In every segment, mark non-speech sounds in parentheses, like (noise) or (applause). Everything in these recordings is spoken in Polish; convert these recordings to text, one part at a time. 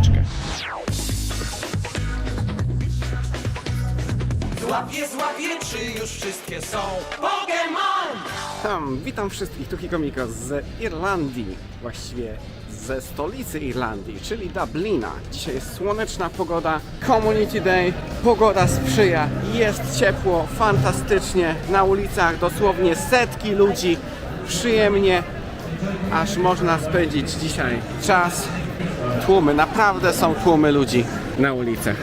wycieczkę. Złapie, złapie, czy już wszystkie są Pokémon! Tam, witam wszystkich, tu Hikomiko z Irlandii, właściwie ze stolicy Irlandii, czyli Dublina. Dzisiaj jest słoneczna pogoda, Community Day, pogoda sprzyja, jest ciepło, fantastycznie, na ulicach dosłownie setki ludzi, przyjemnie, aż można spędzić dzisiaj czas. Tłumy, naprawdę są tłumy ludzi na ulicach.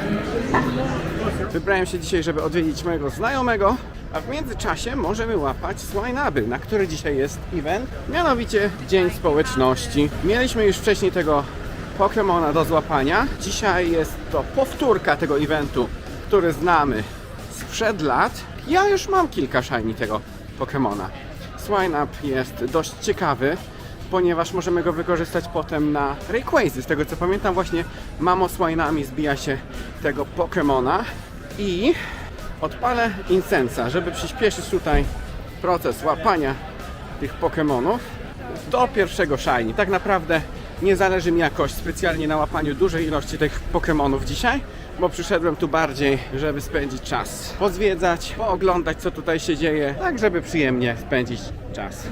Wybrałem się dzisiaj, żeby odwiedzić mojego znajomego, a w międzyczasie możemy łapać swine-uby, na który dzisiaj jest event, mianowicie Dzień Społeczności. Mieliśmy już wcześniej tego Pokemona do złapania. Dzisiaj jest to powtórka tego eventu, który znamy sprzed lat. Ja już mam kilka shiny tego Pokemona. Swine-up jest dość ciekawy, ponieważ możemy go wykorzystać potem na Rayquazy. Z tego co pamiętam właśnie mamo swine'ami zbija się tego Pokemona i odpalę Incensa, żeby przyspieszyć tutaj proces łapania tych Pokemonów do pierwszego shiny. Tak naprawdę nie zależy mi jakoś specjalnie na łapaniu dużej ilości tych Pokemonów dzisiaj, bo przyszedłem tu bardziej, żeby spędzić czas, pozwiedzać, pooglądać co tutaj się dzieje, tak żeby przyjemnie spędzić czas.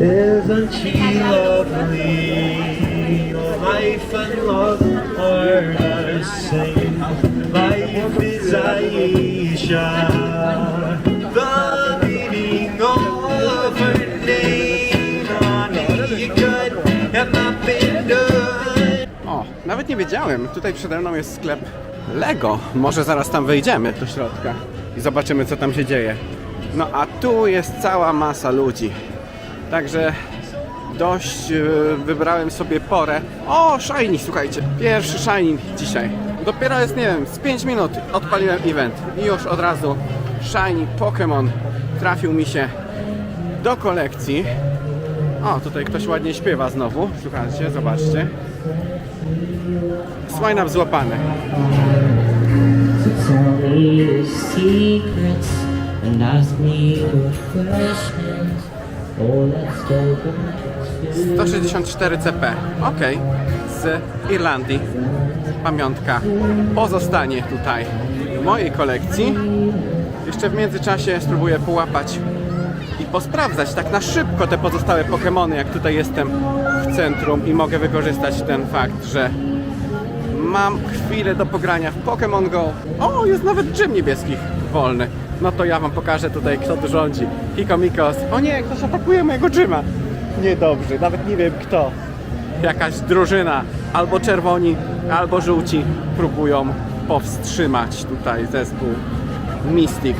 Isn't she lovely? Life and love are the same. Life is Aisha, wiedziałem. Tutaj przede mną jest sklep Lego. Może zaraz tam wejdziemy do środka i zobaczymy, co tam się dzieje. No a tu jest cała masa ludzi. Także dość e, wybrałem sobie porę. O, Shiny, słuchajcie. Pierwszy Shiny dzisiaj. Dopiero jest, nie wiem, z 5 minut odpaliłem event i już od razu Shiny Pokémon trafił mi się do kolekcji. O, tutaj ktoś ładnie śpiewa znowu. Słuchajcie, zobaczcie. Swine up secrets and ask me questions. Oh, let's go back to 164 CP. Okej. Z Irlandii. Pamiątka pozostanie tutaj w mojej kolekcji. Jeszcze w międzyczasie spróbuję połapać i posprawdzać tak na szybko te pozostałe Pokémony, jak tutaj jestem w centrum i mogę wykorzystać ten fakt, że mam chwilę do pogrania w Pokémon Go. O, jest nawet gym niebieskich wolny. No to ja wam pokażę tutaj, kto tu rządzi. Hikomikos. O nie, ktoś atakuje mojego gyma. Niedobrze, nawet nie wiem kto. Jakaś drużyna, albo czerwoni, albo żółci próbują powstrzymać tutaj zespół Mystic.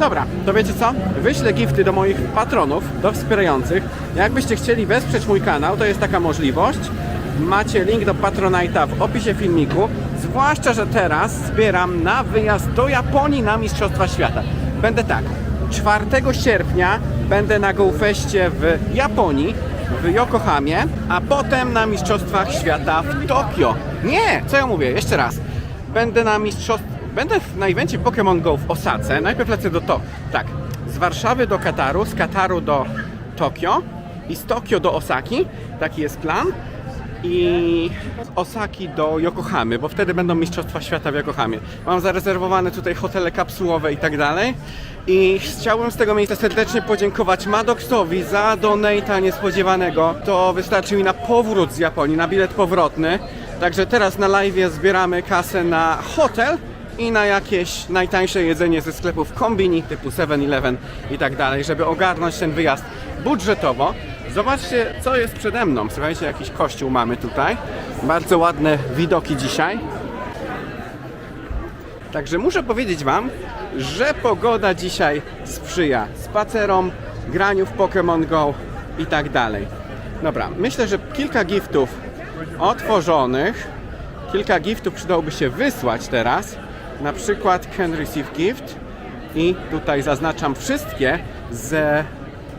Dobra, to wiecie co? Wyślę gifty do moich patronów, do wspierających. Jakbyście chcieli wesprzeć mój kanał, to jest taka możliwość. Macie link do Patronite'a w opisie filmiku. Zwłaszcza, że teraz zbieram na wyjazd do Japonii na Mistrzostwa Świata. Będę tak, 4 sierpnia będę na GoFeście w Japonii, w Yokohamie, a potem na Mistrzostwach Świata w Tokio. Nie, co ja mówię? Jeszcze raz. Będę na mistrzostw... Będę na evencie Pokémon Go w Osace. Najpierw lecę do to. Tak. Z Warszawy do Kataru, z Kataru do Tokio i z Tokio do Osaki. Taki jest plan. I z Osaki do Yokohamy, bo wtedy będą Mistrzostwa Świata w Yokohamie. Mam zarezerwowane tutaj hotele kapsułowe i tak dalej. I chciałbym z tego miejsca serdecznie podziękować Maddoxowi za donata niespodziewanego. To wystarczy mi na powrót z Japonii, na bilet powrotny. Także teraz na live zbieramy kasę na hotel i na jakieś najtańsze jedzenie ze sklepów kombini typu 7-Eleven i tak dalej, żeby ogarnąć ten wyjazd budżetowo. Zobaczcie, co jest przede mną. Słuchajcie, jakiś kościół mamy tutaj. Bardzo ładne widoki dzisiaj. Także muszę powiedzieć Wam, że pogoda dzisiaj sprzyja spacerom, graniu w Pokémon Go i tak dalej. Dobra, myślę, że kilka giftów otworzonych, kilka giftów przydałoby się wysłać teraz. Na przykład can receive gift i tutaj zaznaczam wszystkie ze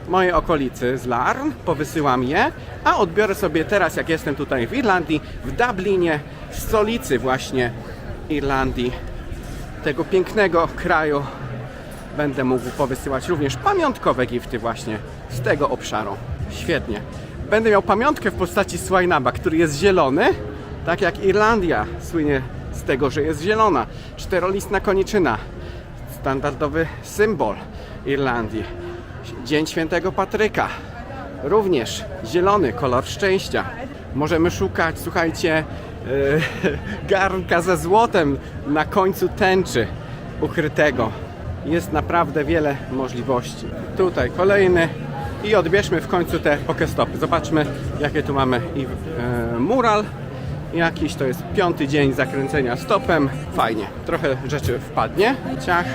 mojej okolicy, z Larn, powysyłam je, a odbiorę sobie teraz, jak jestem tutaj w Irlandii, w Dublinie, w stolicy właśnie Irlandii, tego pięknego kraju będę mógł powysyłać również pamiątkowe gifty właśnie z tego obszaru. Świetnie. Będę miał pamiątkę w postaci Swinaba, który jest zielony, tak jak Irlandia słynie z tego, że jest zielona. Czterolistna koniczyna, standardowy symbol Irlandii. Dzień Świętego Patryka, również zielony, kolor szczęścia. Możemy szukać, słuchajcie, yy, (laughs) garnka ze złotem na końcu tęczy ukrytego. Jest naprawdę wiele możliwości. Tutaj kolejny i odbierzmy w końcu te pokestopy. Zobaczmy, jakie tu mamy i e, mural. Jakiś to jest piąty dzień zakręcenia stopem. Fajnie, trochę rzeczy wpadnie. Ciach.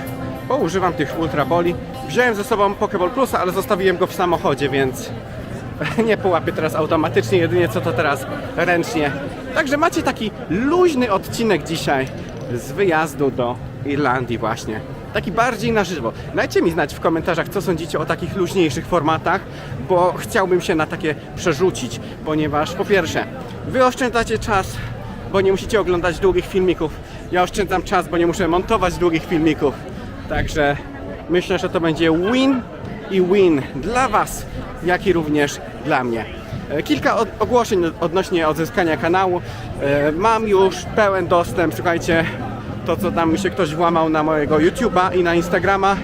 Bo używam tych ultraboli. Wziąłem ze sobą Pokeball Plusa, ale zostawiłem go w samochodzie, więc (laughs) nie połapię teraz automatycznie, jedynie co to teraz ręcznie. Także macie taki luźny odcinek dzisiaj z wyjazdu do Irlandii właśnie. Taki bardziej na żywo. Dajcie mi znać w komentarzach, co sądzicie o takich luźniejszych formatach, bo chciałbym się na takie przerzucić, ponieważ po pierwsze, wy oszczędzacie czas, bo nie musicie oglądać długich filmików. Ja oszczędzam czas, bo nie muszę montować długich filmików. Także myślę, że to będzie win i win dla Was, jak i również dla mnie. E, Kilka ogłoszeń odnośnie odzyskania kanału. E, Mam już pełen dostęp, słuchajcie, to co tam się ktoś włamał na mojego YouTube'a i na Instagrama.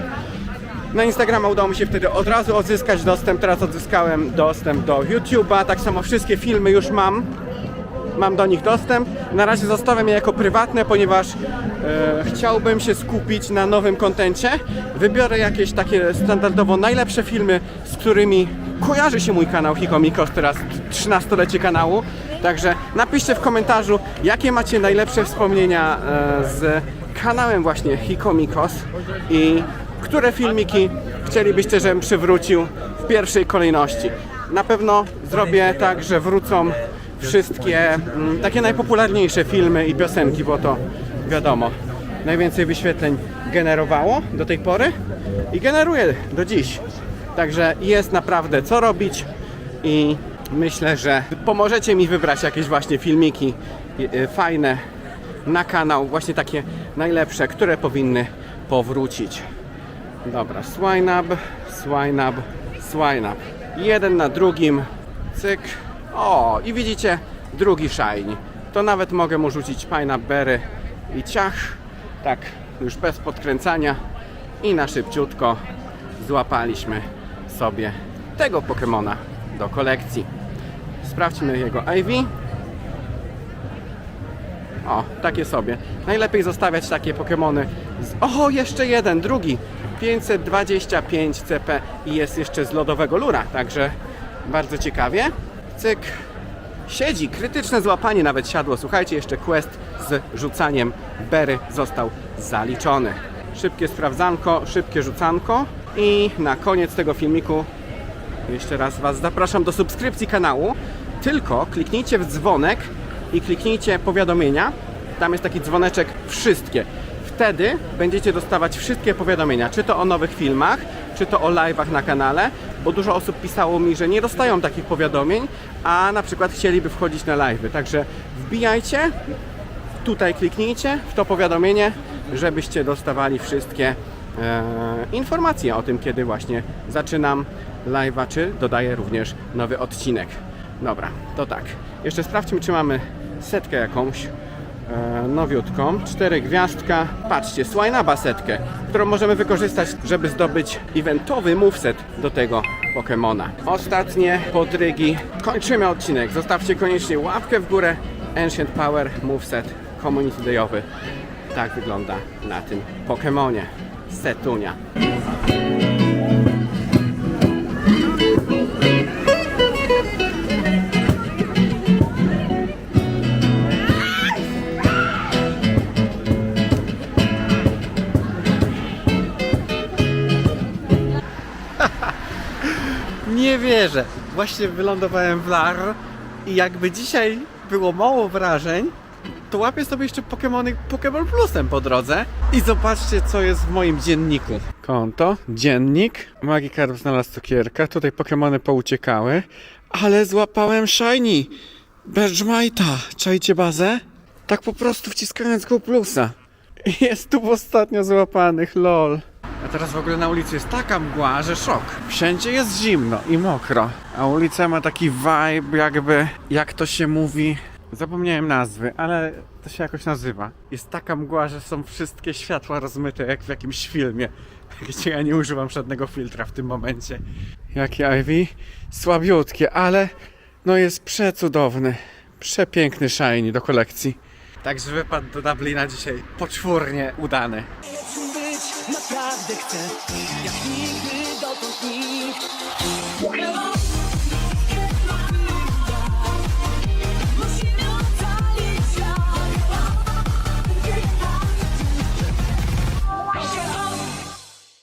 Na Instagrama udało mi się wtedy od razu odzyskać dostęp, teraz odzyskałem dostęp do YouTube'a, tak samo wszystkie filmy już mam mam do nich dostęp. Na razie zostawiam je jako prywatne, ponieważ e, chciałbym się skupić na nowym kontencie. Wybiorę jakieś takie standardowo najlepsze filmy, z którymi kojarzy się mój kanał Hikomikos, teraz 13-lecie kanału. Także napiszcie w komentarzu, jakie macie najlepsze wspomnienia e, z kanałem właśnie Hikomikos i które filmiki chcielibyście, żebym przywrócił w pierwszej kolejności. Na pewno zrobię tak, że wrócą wszystkie mm, takie najpopularniejsze filmy i piosenki, bo to wiadomo, najwięcej wyświetleń generowało do tej pory i generuje do dziś. Także jest naprawdę co robić i myślę, że pomożecie mi wybrać jakieś właśnie filmiki y, y, fajne na kanał, właśnie takie najlepsze, które powinny powrócić. Dobra, swine up, swine up, up. Jeden na drugim, cyk. O, i widzicie, drugi shiny. To nawet mogę mu rzucić pineapple i ciach. Tak, już bez podkręcania. I na szybciutko złapaliśmy sobie tego Pokemona do kolekcji. Sprawdźmy jego IV. O, takie sobie. Najlepiej zostawiać takie Pokemony. Z... O, jeszcze jeden, drugi. 525 CP i jest jeszcze z lodowego lura, także bardzo ciekawie. Cyk. Siedzi, krytyczne złapanie nawet siadło. Słuchajcie, jeszcze quest z rzucaniem bery został zaliczony. Szybkie sprawdzanko, szybkie rzucanko. I na koniec tego filmiku jeszcze raz Was zapraszam do subskrypcji kanału. Tylko kliknijcie w dzwonek i kliknijcie powiadomienia. Tam jest taki dzwoneczek wszystkie. Wtedy będziecie dostawać wszystkie powiadomienia, czy to o nowych filmach, czy to o live'ach na kanale, bo dużo osób pisało mi, że nie dostają takich powiadomień, a na przykład chcieliby wchodzić na live'y. Także wbijajcie, tutaj kliknijcie w to powiadomienie, żebyście dostawali wszystkie e, informacje o tym, kiedy właśnie zaczynam live'a, czy dodaję również nowy odcinek. Dobra, to tak. Jeszcze sprawdźmy, czy mamy setkę jakąś e, nowiutką. Cztery gwiazdka. Patrzcie, Swinaba setkę, którą możemy wykorzystać, żeby zdobyć eventowy moveset do tego Pokemona. Ostatnie podrygi. Kończymy odcinek. Zostawcie koniecznie łapkę w górę. Ancient Power Moveset Community Dayowy. Tak wygląda na tym Pokemonie. Setunia. Nie wierzę. Właśnie wylądowałem w Lar i jakby dzisiaj było mało wrażeń, to łapię sobie jeszcze Pokemony Pokemon Plusem po drodze i zobaczcie co jest w moim dzienniku. Konto, dziennik, Magikarp znalazł cukierka, tutaj Pokemony pouciekały, ale złapałem Shiny, Bergmite'a, czajcie bazę? Tak po prostu wciskając go plusa. Jest tu ostatnio złapanych, lol. A teraz w ogóle na ulicy jest taka mgła, że szok. Wszędzie jest zimno i mokro. A ulica ma taki vibe jakby, jak to się mówi, zapomniałem nazwy, ale to się jakoś nazywa. Jest taka mgła, że są wszystkie światła rozmyte jak w jakimś filmie, (laughs) gdzie ja nie używam żadnego filtra w tym momencie. Jakie Ivy? Słabiutkie, ale no jest przecudowny. Przepiękny shiny do kolekcji. Także wypad do Dublina dzisiaj poczwórnie udany naprawdę chcę Jak nigdy dotąd nikt.